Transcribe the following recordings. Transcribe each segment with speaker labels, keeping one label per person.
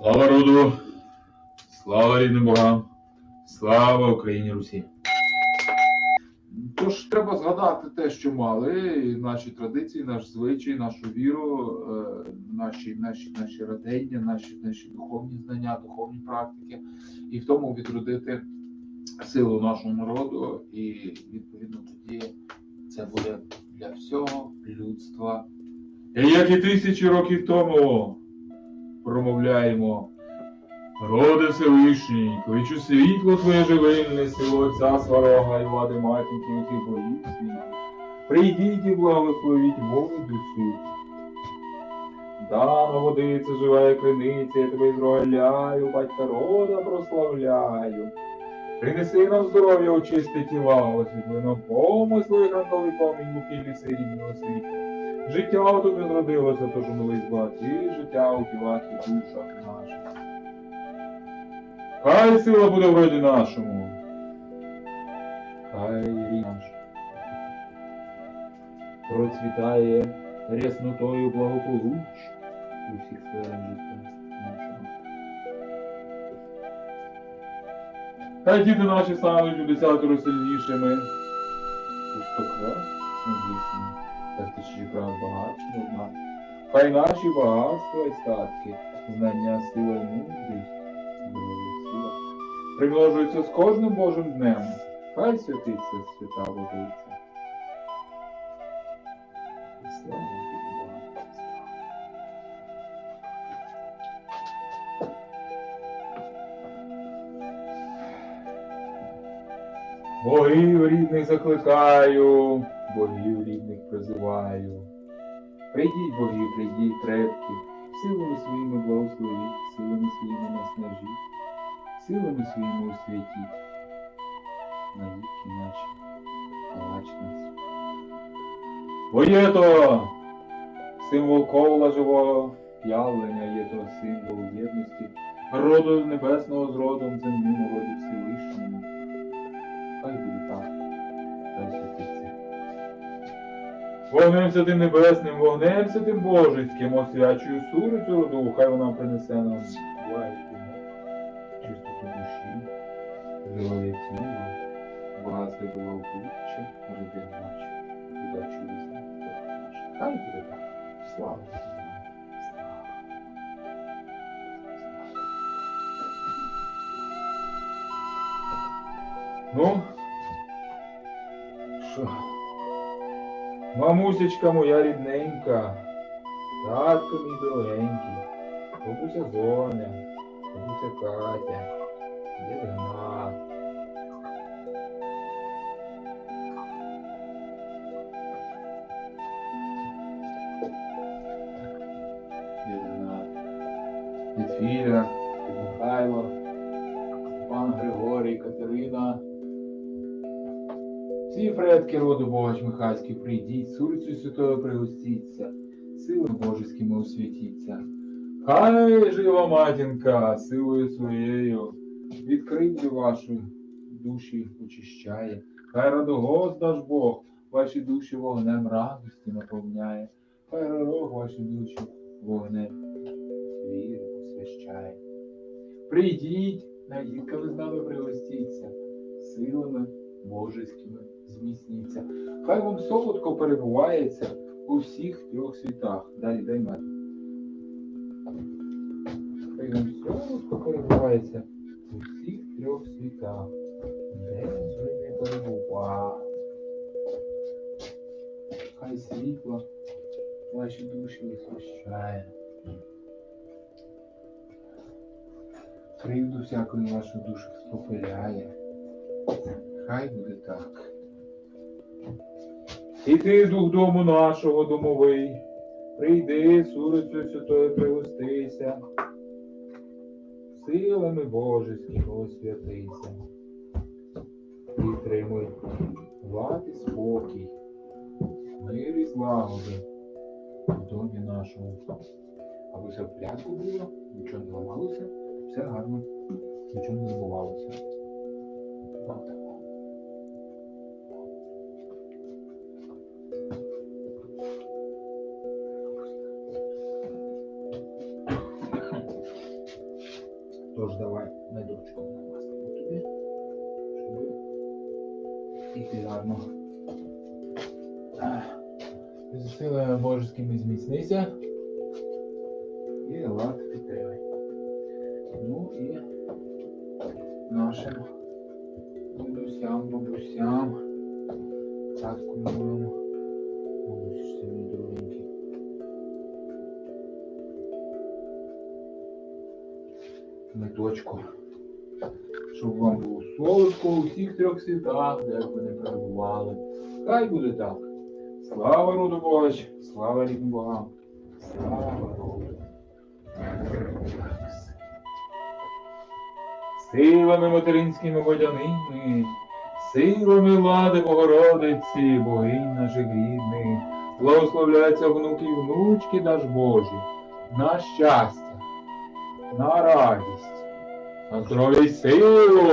Speaker 1: Слава роду, слава рідним богам, слава Україні Русі.
Speaker 2: Тож треба згадати те, що мали, і наші традиції, наш звичай, нашу віру, е, наші, наші, наші радення, наші, наші духовні знання, духовні практики, і в тому відродити силу нашого народу, і відповідно тоді це буде для всього людства.
Speaker 1: Як і тисячі років тому промовляємо, роди Всевишній, кличу світло твоє живильне, силу Отця сварога і влади матінки, які боїв світі. Прийдіть і благословіть воду суть. Дана водиця, жива криниця, я тебе зрогаляю, батька рода прославляю. Принеси нам здоров'я, очисти тіла, освітли нам помисли, гранковий помінь, муки ліси рідного світу. Життя у тобі зродилося, тож милий зла, і життя у тілах і душах наших. Хай сила буде в роді нашому. Хай рід наш. Процвітає ряснотою благополуч у всіх сферах життя нашого. Хай діти наші стануть у десятеро сильнішими. У сто та тисячі крат багатшими в нас. Хай наші багатства і статки, знання, сила і мудрість, сила, примножуються з кожним Божим днем. Хай святиться свята Божиця. Слава Богів рідних закликаю, богів рідних призиваю. Прийдіть, боги, прийдіть, крепкі, силами своїми благословіть, силами своїми наснажіть, силами своїми освятіть. Навіки наші, палач нас. Бо то символ кола живого явлення, є то символ єдності, роду небесного з родом земним, роді Всевишньому. Вогнем святим небесним, вогнем святим божицьким, освячую сурицю роду, хай вона принесе нам благість, чистоту душі, здоров'я тіла, багатство благополуччя, роди наші, удачу весни, Хай буде так. Слава. Ну, що? Мамусечка моя рідненька, татко мій дорогенький, бабуся Зоня, бабуся Катя, дід Філя, дід Михайло, пан Григорій, Катерина. Всі предки роду Богач Михайський, прийдіть, сурцю святою пригостіться, силами божеськими освятіться. Хай жива матінка силою своєю від кривди вашої душі очищає. Хай радогост наш Бог ваші душі вогнем радості наповняє. Хай ророг ваші душі вогнем віри освящає. Прийдіть, наїдками з нами пригостіться, силами божеськими зміцніться. Хай вам солодко перебувається у всіх трьох світах. Далі дай мене. Хай вам солодко перебувається у всіх трьох світах. Де ви не перебували? Хай світло ваші душі освящає. Кривду всякої вашу душу спопиляє. Хай буде так. І ти, дух дому нашого домовий, прийди, сурицю святою пригостися, силами божеськими освятися. Підтримуй влади спокій, мир і злагоди в домі нашому. Аби все в порядку було, нічого не ламалося, все гарно, нічого не забувалося. Давай медочком намастимо тобі, щоб і ти гарно. Ах. З силами божеськими зміцнися. І лад підтримай. Ну і нашим дідусям, бабусям, татку моєму. Бабусі мій дорогенький. Меточку. Щоб вам було солодко у всіх трьох світах, де ви не перебували. Хай буде так. Слава роду Богач, слава рідним богам. Слава роду. Силами материнськими водяними, силами влади Богородиці, богинь наших рідних, благословляються внуки і внучки наш Божі, на щастя, на радість, на силу.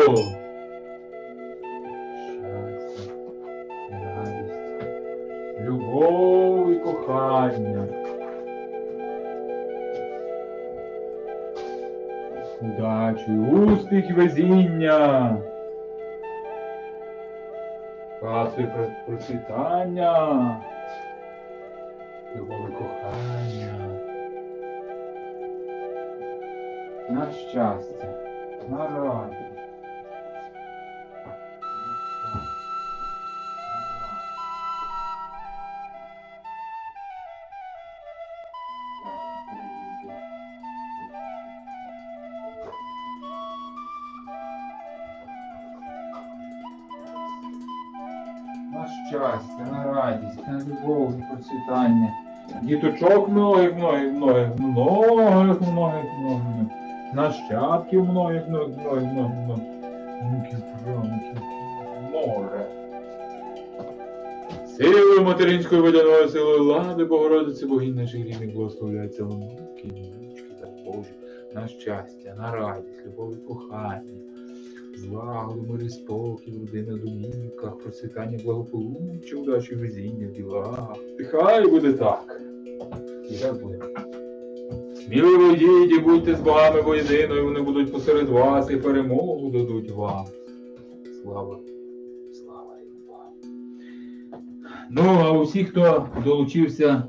Speaker 1: Щастя, радість, любов і кохання. Удачі, успіх і везіння. Паси процвітання. Любов і кохання. На щастя, на радість. На щастя, на радість, на любов і процвітання. Діточок многих, многих, многих, многих, многих, многих. Нащадків многих, многих, многих, многих, многих. Внуків, правнуків, море. Силою материнської водяної силою лади, Богородиці, богинь наших рідних благословляється внуки, внучки та Божі. На щастя, на радість, любов і кохання. Злагоду, мирі, спокій, в родинах, домівках, процвітання, благополуччя, удачі, везіння в ділах. Хай буде так. І так буде. Сміливо йдіть і будьте з богами воєдиною, вони будуть посеред вас і перемогу дадуть вам. Слава, слава і Богу. Ну, а усі, хто долучився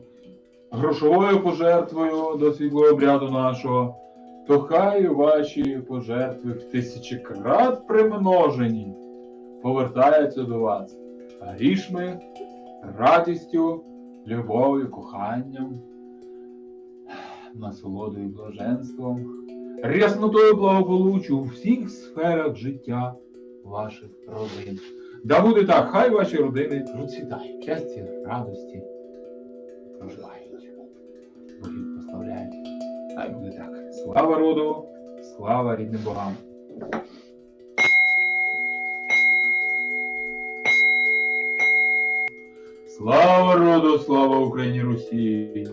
Speaker 1: грошовою пожертвою до світлого обряду нашого, то хай ваші пожертви в тисячекрат примножені повертаються до вас грішми, радістю, любов'ю, коханням, насолодою блаженством, ряснотою благополуччю у всіх сферах життя ваших родин. Да буде так, хай ваші родини процвітають, щастя, радості проживають. Богів прославляють. Хай буде так. Слава роду, слава рідним богам. Слава роду, слава Україні Русі!